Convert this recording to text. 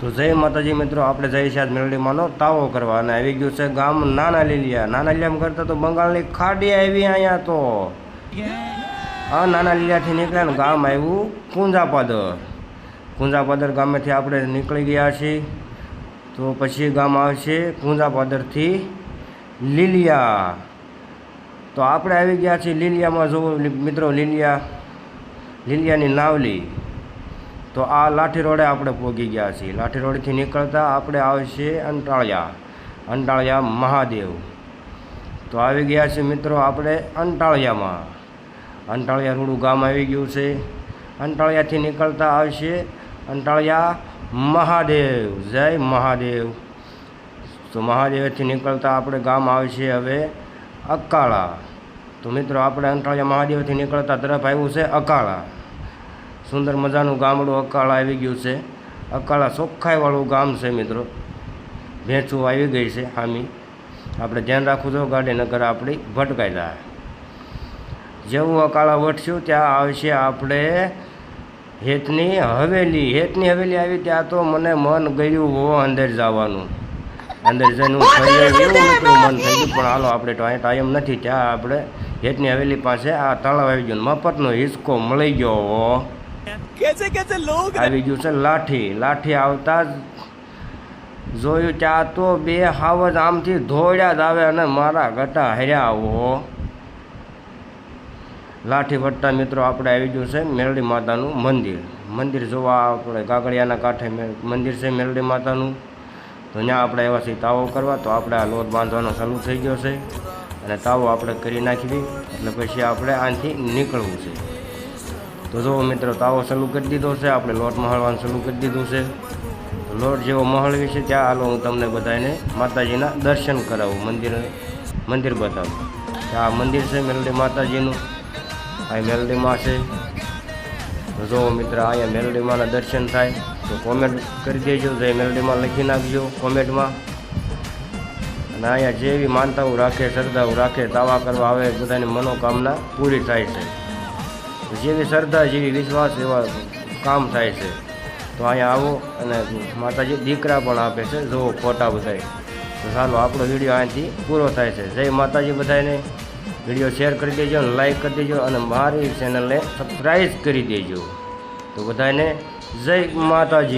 તો જય માતાજી મિત્રો, આપણે જઈએ છીએ આજ મેલડીમાંનો તાવો કરવા અને આવી ગયું છે ગામ નાના લીલિયા નાના લીલિયામાં કરતા તો બંગાળની ખાડી આવી અહીંયા તો. આ નાના લીલિયાથી નીકળ્યા ને ગામ આવ્યું કુંજાપાદર. કુંજાપાદર ગામેથી આપણે નીકળી ગયા છીએ. તો પછી ગામ આવશે કુંજાપાદરથી લીલિયા. તો આપણે આવી ગયા છીએ લીલિયામાં. જુઓ મિત્રો લીલિયા. લીલિયાની નાવલી. તો આ લાઠી રોડે આપણે પહોંચી ગયા છીએ. લાઠી રોડથી નીકળતા આપણે આવશે અંટાળિયા. અંટાળિયા મહાદેવ. તો આવી ગયા છે મિત્રો આપણે અંટાળિયામાં. અંટાળિયા રૂડું ગામ આવી ગયું છે. અંટાળિયાથી નીકળતા આવશે અંટાળિયા મહાદેવ. જય મહાદેવ. તો મહાદેવથી નીકળતા આપણે ગામ આવશે હવે અકાળા. તો મિત્રો આપણે અંટાળિયા મહાદેવથી નીકળતા તરફ આવ્યું છે અકાળા. સુંદર મજાનું ગામડું અકાળા આવી ગયું છે. અકાળા ચોખ્ખાઈવાળું ગામ છે મિત્રો. ભેંચું આવી ગઈ છે હામી. આપણે ધ્યાન રાખવું જો ગાડી આપણી ભટકાઈ જાય. જેવું અકાળા વટશું ત્યાં આવશે આપણે હેતની હવેલી. હેતની હવેલી આવી ત્યાં તો મને મન ગયું હો અંદર જવાનું. અંદર જઈને હું મન થઈ ગયું, પણ હાલો આપણે ટાઈ- ટાઈમ નથી. ત્યાં આપણે હેતની હવેલી પાસે આ તળાવ આવી ગયું. મફતનો હિસકો મળી ગયો કેસે કેસે લોગ આવી ગયું છે લાઠી. લાઠી આવતા જ જોયું ત્યાં તો બે હાવજ આમથી ધોળ્યા જ આવે અને મારા ગટા હર્યા આવો લાઠી વટતા મિત્રો આપણે આવી ગયું છે મેરડી માતાનું મંદિર. મંદિર જોવા આપણે કાગળિયાના કાંઠે મંદિર છે મેરડી માતાનું. તો ત્યાં આપણે એવા છે તાવો કરવા. તો આપણે આ લોટ બાંધવાનો ચાલુ થઈ ગયો છે. અને તાવો આપણે કરી નાખી દઈએ એટલે પછી આપણે આનાથી નીકળવું છે. તો જો મિત્રો તાવો ચાલુ કરી દીધો છે. આપણે લોટ મહળવાનું ચાલુ કરી દીધું છે. તો લોટ જેવો મહળવી છે ત્યાં હાલો હું તમને બધાને માતાજીના દર્શન કરાવું, મંદિર મંદિર બતાવું. આ મંદિર છે મેલડી માતાજીનું, આ મેલડીમાં છે. તો જો મિત્ર, અહીંયા મેલડીમાંના દર્શન થાય, તો કોમેન્ટ કરી દેજો જય મેલડીમાં લખી નાખજો કોમેન્ટમાં. અને અહીંયા જેવી માનતાઓ રાખે શ્રદ્ધાઓ રાખે, તાવા કરવા આવે, બધાની મનોકામના પૂરી થાય છે. જેવી શ્રદ્ધા, જેવી વિશ્વાસ, એવા કામ થાય છે. તો અહીંયા આવો અને માતાજી દીકરા પણ આપે છે. જુઓ ફોટા બધાય. તો ચાલો આપણો વીડિયો અહીંથી પૂરો થાય છે. જય માતાજી બધાને વીડિયો શેર કરી દેજો, લાઈક કરી દેજો અને મારી ચેનલને સબસ્ક્રાઈબ કરી દેજો. તો બધાને જય માતાજી.